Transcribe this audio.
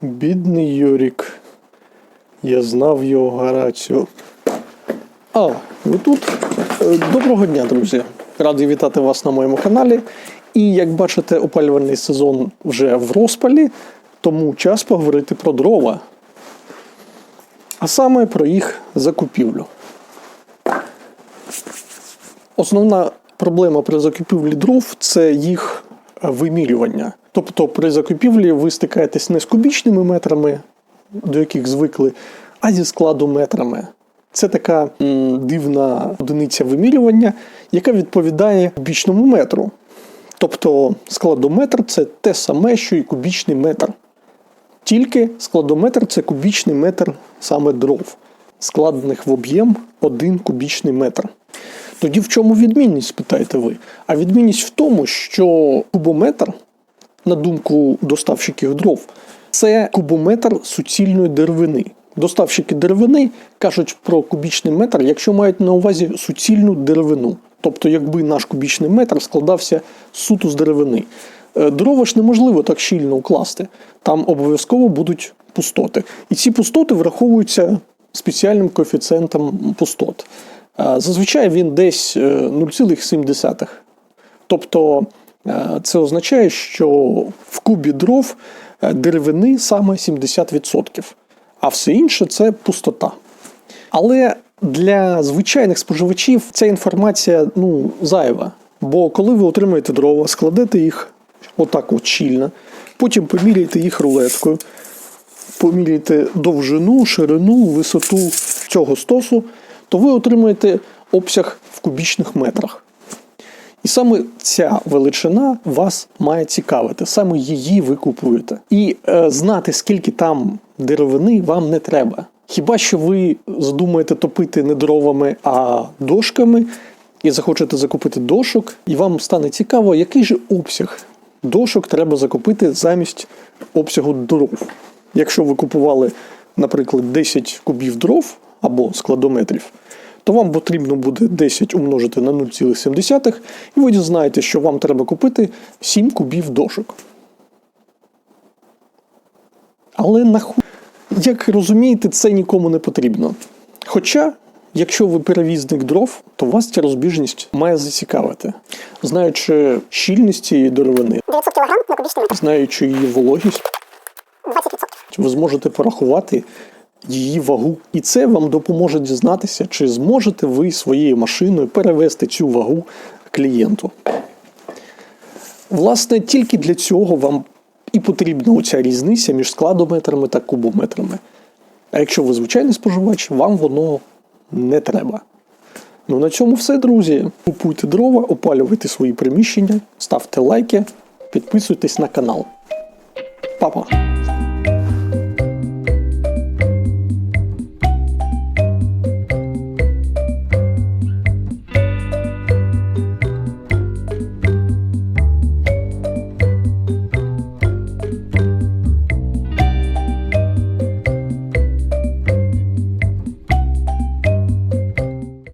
Бідний Йорік. Я знав його Гараціо. А, ви тут? Е, Доброго дня, друзі. Радий вітати вас на моєму каналі. І як бачите, опалювальний сезон вже в розпалі, тому час поговорити про дрова. А саме про їх закупівлю. Основна проблема при закупівлі дров це їх вимірювання. Тобто при закупівлі ви стикаєтесь не з кубічними метрами, до яких звикли, а зі складометрами. Це така м, дивна одиниця вимірювання, яка відповідає кубічному метру. Тобто складометр це те саме, що і кубічний метр. Тільки складометр це кубічний метр саме дров, складених в об'єм 1 кубічний метр. Тоді в чому відмінність, питаєте ви? А відмінність в тому, що кубометр, на думку доставщиків дров, це кубометр суцільної деревини. Доставщики деревини кажуть про кубічний метр, якщо мають на увазі суцільну деревину. Тобто, якби наш кубічний метр складався суто з деревини. Е, Дрова ж неможливо так щільно укласти. Там обов'язково будуть пустоти. І ці пустоти враховуються спеціальним коефіцієнтом пустот. Е, Зазвичай він десь е, 0,7. Тобто е, це означає, що в кубі дров е, деревини саме 70%, а все інше це пустота. Але для звичайних споживачів ця інформація ну, зайва. Бо коли ви отримаєте дрова, складете їх отак от щільно, потім поміряєте їх рулеткою, поміряєте довжину, ширину, висоту цього стосу, то ви отримаєте обсяг в кубічних метрах. І саме ця величина вас має цікавити, саме її ви купуєте. І е, знати, скільки там деревини, вам не треба. Хіба що ви задумаєте топити не дровами, а дошками, і захочете закупити дошок, і вам стане цікаво, який же обсяг дошок треба закупити замість обсягу дров. Якщо ви купували, наприклад, 10 кубів дров або складометрів, то вам потрібно буде 10 умножити на 0,7, і ви дізнаєте, що вам треба купити 7 кубів дошок. Але нахуй, як розумієте, це нікому не потрібно. Хоча, якщо ви перевізник дров, то вас ця розбіжність має зацікавити. Знаючи щільність цієї деревини, 900 кг на кубічний метр. знаючи її вологість, 20%. Ви зможете порахувати її вагу. І це вам допоможе дізнатися, чи зможете ви своєю машиною перевести цю вагу клієнту. Власне, тільки для цього вам і потрібна оця різниця між складометрами та кубометрами. А якщо ви звичайний споживач, вам воно не треба. Ну на цьому все, друзі. Купуйте дрова, опалювайте свої приміщення, ставте лайки, підписуйтесь на канал. Па-па!